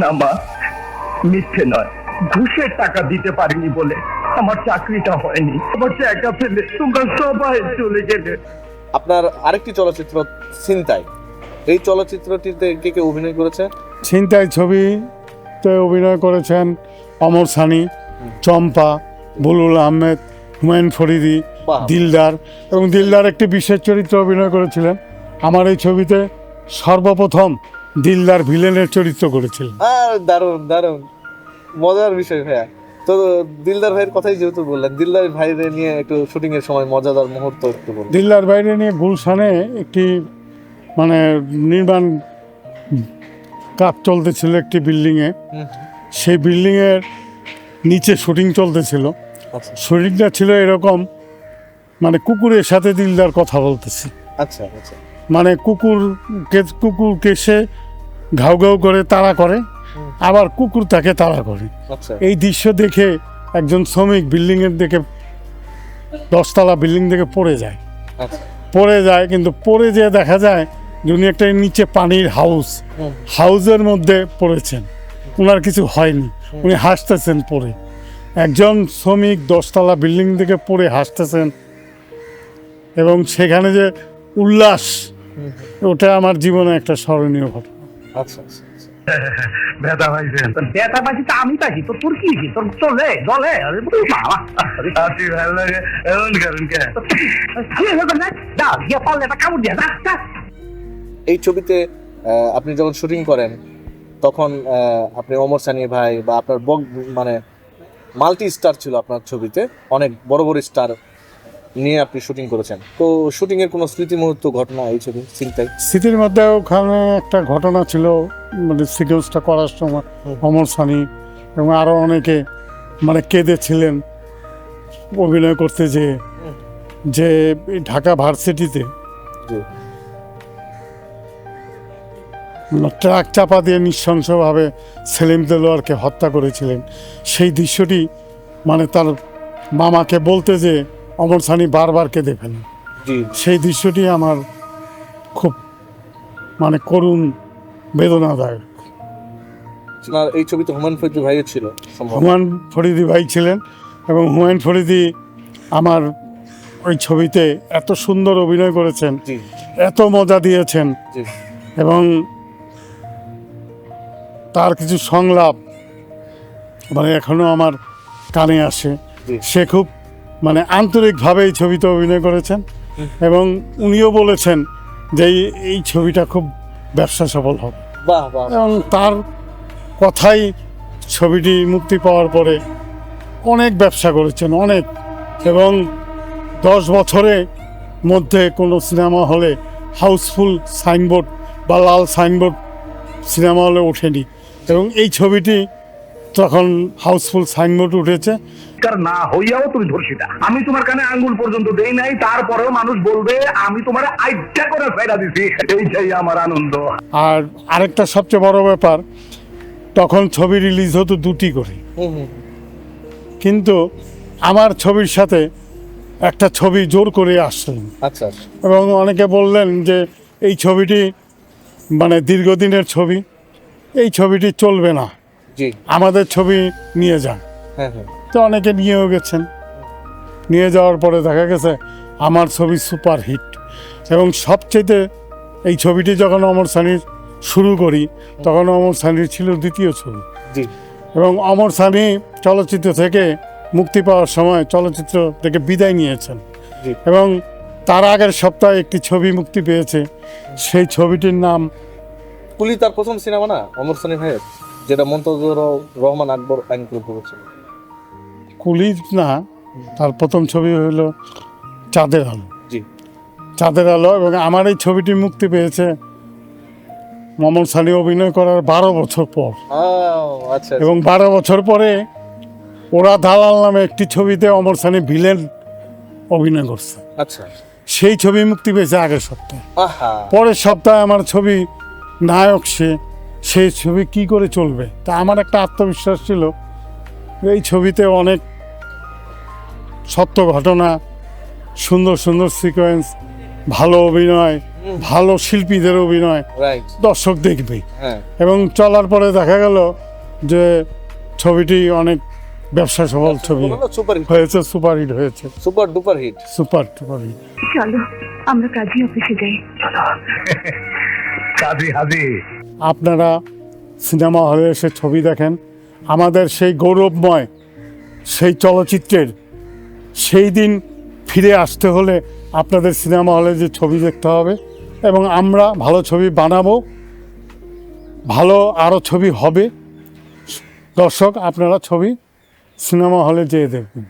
না মা মিথ্যে নয়। ঘুষের টাকা দিতে পারিনি বলে আমার চাকরিটা হয়নি। আমার টাকা ফেলে তোমরা সবাই চলে গেলে। আপনার আরেকটি চলচ্চিত্র চিন্তায় এই চলচ্চিত্রটিতে কে কে অভিনয় করেছে? ছিনতাই ছবিতে অভিনয় করেছেন অমর সানি চম্পা বুলুল আহমেদ হুমায়ুন ফরিদি। দিলদার এবং দিলদার একটি বিশেষ চরিত্র অভিনয় করেছিলেন। আমার এই ছবিতে সর্বপ্রথম দিলদার ভিলেনের চরিত্র করেছিলেন আর দারুণ দারুণ। মজার বিষয় ভাইয়া। তো দিলদার ভাইয়ের কথাই যেহেতু বললেন দিলদার ভাইরে নিয়ে একটু শুটিং এর সময় মজাদার মুহূর্ত একটু বলুন। দিলদার বাইরে নিয়ে গুলশানে একটি মানে নির্মাণ কাজ চলতেছিল একটি বিল্ডিংয়ে। সেই বিল্ডিংয়ের নিচে শুটিং চলতেছিল। আচ্ছা। শরীরটা ছিল এরকম মানে কুকুরের সাথে দিলদার কথা বলতেছে। আচ্ছা আচ্ছা। মানে কুকুর কুকুরকে সে ঘাউ ঘাউ করে তাড়া করে আবার কুকুর তাকে তাড়া করে। আচ্ছা। এই দৃশ্য দেখে একজন শ্রমিক বিল্ডিংয়ের দিকে দশতলা বিল্ডিং থেকে পড়ে যায়। আচ্ছা। পড়ে যায় কিন্তু পড়ে যেয়ে দেখা যায় যে উনি একটা নিচে পানির হাউস। হাউসের মধ্যে পড়েছেন। ওনার কিছু হয়নি। উনি হাসতেছেন পড়ে। একজন শ্রমিক দশতলা বিল্ডিং থেকে পড়ে হাসতেছেন এবং সেখানে যে উল্লাস ওটা আমার জীবনে একটা স্মরণীয় ঘটনা। আচ্ছা আচ্ছা আচ্ছা। ব্যথা পাইছেন ব্যথা পাইছি তো আমি পাইছি। তো তোর কি? তোর চলে চলে আরে তুই বাবা আছি ভালো লাগে। এমন কারণ কে? কি হবে না দা গিয়ে পারলে একটা কামড় দিয়ে না এই ছবিতে আহ, আপনি যখন শুটিং করেন তখন আহ, আপনি অমর সানি ভাই বা আপনার বক মানে মাল্টি স্টার ছিল আপনার ছবিতে। অনেক বড় বড় স্টার নিয়ে আপনি শুটিং করেছেন। তো শুটিং এর কোনো স্মৃতি মুহূর্ত ঘটনা এই ছবি চিন্তায় স্মৃতির মধ্যে ওখানে একটা ঘটনা ছিল মানে সিকোয়েন্সটা করার সময় অমর সানি এবং আরও অনেকে মানে কেঁদেছিলেন অভিনয় করতে যে যে ঢাকা ভার্সিটিতে ট্রাক চাপা দিয়ে নৃশংসভাবে সেলিম দেলোয়ারকে হত্যা করেছিলেন। সেই দৃশ্যটি মানে তার মামাকে বলতে যে অমর সানি বারবার কেঁদে ফেলেন। সেই দৃশ্যটি আমার খুব মানে করুণ বেদনাদায়ক। আপনার এই ছবিতে হুমায়ুন ফরিদি ভাইও ছিল হুমায়ুন ফরিদি ভাই ছিলেন এবং হুমায়ুন ফরিদি আমার ওই ছবিতে এত সুন্দর অভিনয় করেছেন এত মজা দিয়েছেন এবং তার কিছু সংলাপ মানে এখনও আমার কানে আসে। সে খুব মানে আন্তরিকভাবে এই ছবিতে অভিনয় করেছেন এবং উনিও বলেছেন যে এই- ছবিটা খুব ব্যবসা সফল হবে। বাহ বাহ এবং তার কথাই ছবিটি মুক্তি পাওয়ার পরে অনেক ব্যবসা করেছেন অনেক। এবং দশ বছরের মধ্যে কোনো সিনেমা হলে হাউসফুল সাইনবোর্ড বা লাল সাইনবোর্ড সিনেমা হলে ওঠেনি। এবং এই ছবিটি তখন হাউসফুল সাইনবোর্ড উঠেছে। কার না হইয়াও তুমি ধর্ষিতা। আমি তোমার কানে আঙ্গুল পর্যন্ত দেই নাই তারপরেও মানুষ বলবে আমি তোমার আইডা করে ফেরা দিছি। এইটাই আমার আনন্দ। আর আরেকটা সবচেয়ে বড় ব্যাপার তখন ছবি রিলিজ হতো দুটি করে। কিন্তু আমার ছবির সাথে একটা ছবি জোর করে আসলেন আচ্ছা আচ্ছা। এবং অনেকে বললেন যে এই ছবিটি মানে দীর্ঘদিনের ছবি এই ছবিটি চলবে না। আমাদের ছবি নিয়ে যান। হ্যাঁ হ্যাঁ। তো অনেকে নিয়েও গেছেন। নিয়ে যাওয়ার পরে দেখা গেছে আমার ছবি সুপার হিট। এবং সবচেয়ে এই ছবিটি যখন অমর সানির শুরু করি তখন অমর সানির ছিল দ্বিতীয় ছবি। এবং অমর সানি চলচ্চিত্র থেকে মুক্তি পাওয়ার সময় চলচ্চিত্র থেকে বিদায় নিয়েছেন। এবং তার আগের সপ্তাহে একটি ছবি মুক্তি পেয়েছে। সেই ছবিটির নাম কুলি তার প্রথম সিনেমা না? অমর সানি ভাইয়ের যেটা মন্তজুর রহমান আকবর আইন করেছিল কুলি না তার প্রথম ছবি হলো চাঁদের আলো। চাঁদের আলো এবং আমার এই ছবিটি মুক্তি পেয়েছে মমন সানি অভিনয় করার বারো বছর পর। আচ্ছা এবং বারো বছর পরে ওরা দালাল নামে একটি ছবিতে অমর সানি ভিলেন অভিনয় করছে। আচ্ছা। সেই ছবি মুক্তি পেয়েছে আগের সপ্তাহে। পরের সপ্তাহে আমার ছবি নায়ক সে সেই ছবি কি করে চলবে? তা আমার একটা আত্মবিশ্বাস ছিল। এই ছবিতে অনেক সত্য ঘটনা সুন্দর সুন্দর সিকোয়েন্স ভালো অভিনয় ভালো শিল্পীদের অভিনয়। দর্শক দেখবে। হ্যাঁ। এবং চলার পরে দেখা গেল যে ছবিটি অনেক ব্যবসা সফল ছবি হয়েছে সুপার হিট হয়েছে। সুপার ডুপার হিট সুপার টুপার হিট চলো আমরা কাজী অফিসে যাই। কাজী হাজি। আপনারা সিনেমা হলে এসে ছবি দেখেন। আমাদের সেই গৌরবময় সেই চলচ্চিত্রের সেই দিন ফিরে আসতে হলে আপনাদের সিনেমা হলে যে ছবি দেখতে হবে এবং আমরা ভালো ছবি বানাবো, ভালো আরও ছবি হবে। দর্শক, আপনারা ছবি সিনেমা হলে যেয়ে দেখবেন।